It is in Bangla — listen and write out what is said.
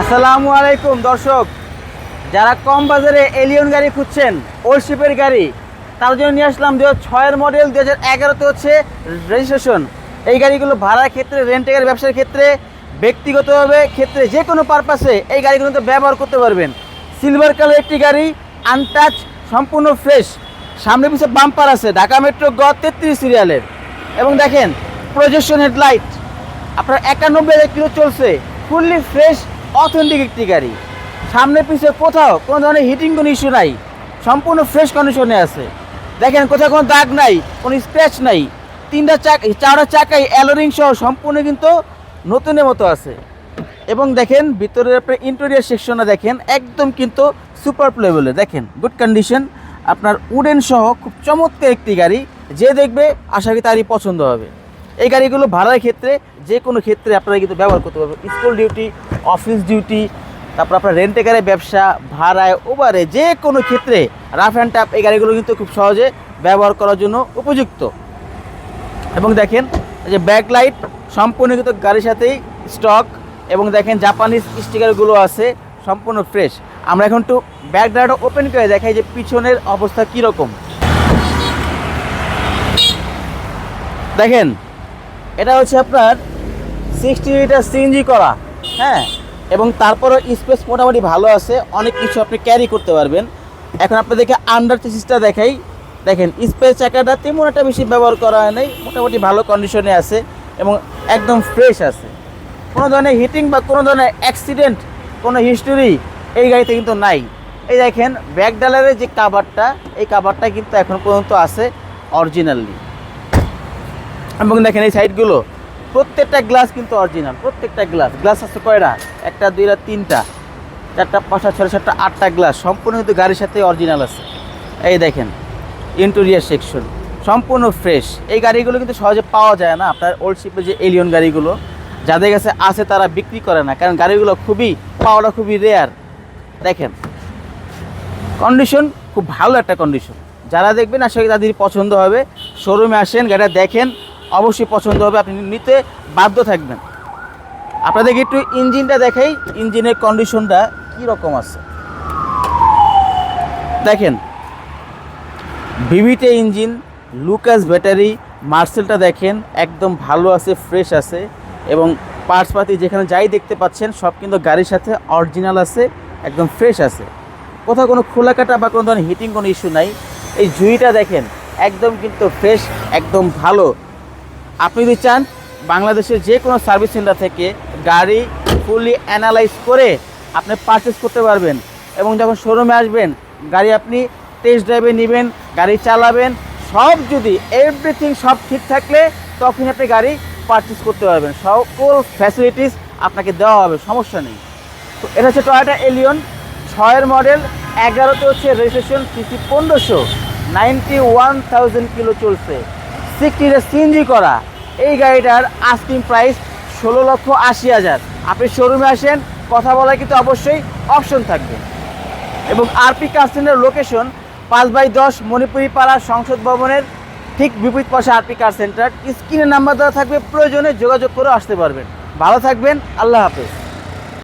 আসসালামু আলাইকুম, দর্শক। যারা কম বাজারে এলিয়ন গাড়ি খুঁজছেন ওল্ড শিপের গাড়ি, তার জন্য নিয়ে আসলাম দু হাজার ছয়ের মডেল দু হাজার এগারোতে হচ্ছে রেজিস্ট্রেশন এই গাড়িগুলো ভাড়ার ক্ষেত্রে রেন্টে গাড়ি ব্যবসার ক্ষেত্রে, ব্যক্তিগতভাবে ক্ষেত্রে যে কোনো পারপাসে এই গাড়িগুলো তো ব্যবহার করতে পারবেন। সিলভার কালার একটি গাড়ি আনটাচ সম্পূর্ণ ফ্রেশ সামনে পিছনে বাম্পার আছে, ঢাকা মেট্রো গ তেত্রিশ সিরিয়ালের এবং দেখেন প্রজেকশন হেডলাইট আপনার একানব্বই কিলো চলছে ফুললি ফ্রেশ অথেন্টিক একটি গাড়ি। সামনে পিছে কোথাও কোনো ধরনের হিটিং কোনো ইস্যু নাই। সম্পূর্ণ ফ্রেশ কন্ডিশনে আছে। দেখেন, কোথাও কোনো দাগ নাই, কোনো স্ক্র্যাচ নাই। তিনটা চাক, চারটা চাকাই অ্যালোরিং সহ সম্পূর্ণ কিন্তু নতুনের মতো আছে। এবং দেখেন, ভিতরের আপনার ইন্টেরিয়ার সেকশনে দেখেন, একদম কিন্তু সুপার প্লেবলে দেখেন গুড কন্ডিশন আপনার উডেন সহ খুব চমৎকার একটি গাড়ি। যে দেখবে, আশা করি তারই পছন্দ হবে। এই গাড়িগুলো ভাড়ার ক্ষেত্রে যে কোনো ক্ষেত্রে আপনারা কিন্তু ব্যবহার করতে পারবেন। স্কুল ডিউটি অফিস ডিউটি তারপর আপনার রেন্টে গাড়ি ব্যবসা, ভাড়ায় ওভারে যে কোনো ক্ষেত্রে রাফ অ্যান্ড টাপ এই গাড়িগুলো কিন্তু খুব সহজে ব্যবহার করার জন্য উপযুক্ত। এবং দেখেন যে ব্যাক লাইট সম্পূর্ণ কিন্তু গাড়ির সাথেই স্টক এবং দেখেন জাপানিজ স্টিকারগুলো আছে, সম্পূর্ণ ফ্রেশ আমরা এখন একটু ব্যাক ডায়াটা ওপেন করে দেখাই যে পিছনের অবস্থা কীরকম। দেখেন এটা হচ্ছে আপনার সিক্সটি লিটার সিএনজি করা হ্যাঁ? এবং তারপরও স্পেস মোটামুটি ভালো আছে, অনেক কিছু আপনি ক্যারি করতে পারবেন। এখন আপনাদেরকে আন্ডার চেসিসটা দেখাই। দেখেন স্পেস চাকাটা তেমন একটা বেশি ব্যবহার করা হয় নাই, মোটামুটি ভালো কন্ডিশনে আছে এবং একদম ফ্রেশ আছে। কোনো ধরনের হিটিং বা কোনো ধরনের অ্যাক্সিডেন্ট কোনো হিস্টোরি এই গাড়িতে কিন্তু নাই। এই দেখেন ব্যাক ডালারের যে কাভারটা এই কাভারটা কিন্তু এখন পর্যন্ত আছে অরিজিনালি এবং দেখেন এই সাইডগুলো, প্রত্যেকটা গ্লাস কিন্তু অরিজিনাল প্রত্যেকটা গ্লাস গ্লাস আছে কয়টা? একটা, দুইটা, তিনটা। চারটা, পাঁচটা ছয় সাতটা, আটটা গ্লাস সম্পূর্ণ কিন্তু গাড়ির সাথে অরিজিনাল আছে। এই দেখেন ইন্টেরিয়ার সেকশন সম্পূর্ণ ফ্রেশ এই গাড়িগুলো কিন্তু সহজে পাওয়া যায় না। আপনার ওল্ড শিপের যে এলিয়ন গাড়িগুলো, যাদের কাছে আছে তারা বিক্রি করে না। কারণ গাড়িগুলো খুবই, পাওয়াটা খুবই রেয়ার দেখেন কন্ডিশন খুব ভালো একটা কন্ডিশন যারা দেখবেন, আশা করি তাদের পছন্দ হবে। শোরুমে আসেন, গাড়িটা দেখেন। অবশ্যই পছন্দ হবে, আপনি নিতে বাধ্য থাকবেন। আপনাদেরকে একটু ইঞ্জিনটা দেখাই, ইঞ্জিনের কন্ডিশনটা কী রকম আছে। দেখেন ভিভিটে ইঞ্জিন, লুকাস ব্যাটারি, মার্সেলটা দেখেন, একদম ভালো আছে, ফ্রেশ আছে, এবং পার্টসপাতি যেখানে যাই দেখতে পাচ্ছেন, সব কিন্তু গাড়ির সাথে অরিজিনাল আছে, একদম ফ্রেশ আছে। কোথাও কোনো খোলা কাটা বা কোনো ধরনের হিটিং কোনো ইস্যু নাই। এই জুইটা দেখেন, একদম কিন্তু ফ্রেশ একদম ভালো। আপনি যদি চান বাংলাদেশের যে কোনো সার্ভিস সেন্টার থেকে গাড়ি ফুললি অ্যানালাইজ করে আপনি পারচেস করতে পারবেন এবং যখন শোরুমে আসবেন, গাড়ি আপনি টেস্ট ড্রাইভে নেবেন, গাড়ি চালাবেন, সব যদি এভরিথিং সব ঠিক থাকলে তখন আপনি গাড়ি পারচেস করতে পারবেন। সকল ফ্যাসিলিটিস আপনাকে দেওয়া হবে, সমস্যা নেই। তো এটা হচ্ছে টয়োটা এলিয়ন ছয়ের মডেল এগারোতে হচ্ছে রেজিস্ট্রেশন সিসি পনেরোশো নাইনটি ওয়ান থাউজেন্ড কিলো চলছে। সিক্সটিটা সিএনজি করা। এই গাড়িটার আস্কিং প্রাইস ষোলো লক্ষ আশি হাজার। আপনি শোরুমে আসেন, কথা বলার কিন্তু অবশ্যই অপশন থাকবে। এবং আরপি কাস্টেনের লোকেশন পাঁচ বাই দশ মণিপুরি পাড়া সংসদ ভবনের ঠিক বিপরীত পাশে আরপি কার সেন্টার স্ক্রিনের নাম্বার দেওয়া থাকবে, প্রয়োজনে যোগাযোগ করে আসতে পারবেন। ভালো থাকবেন, আল্লাহ হাফেজ।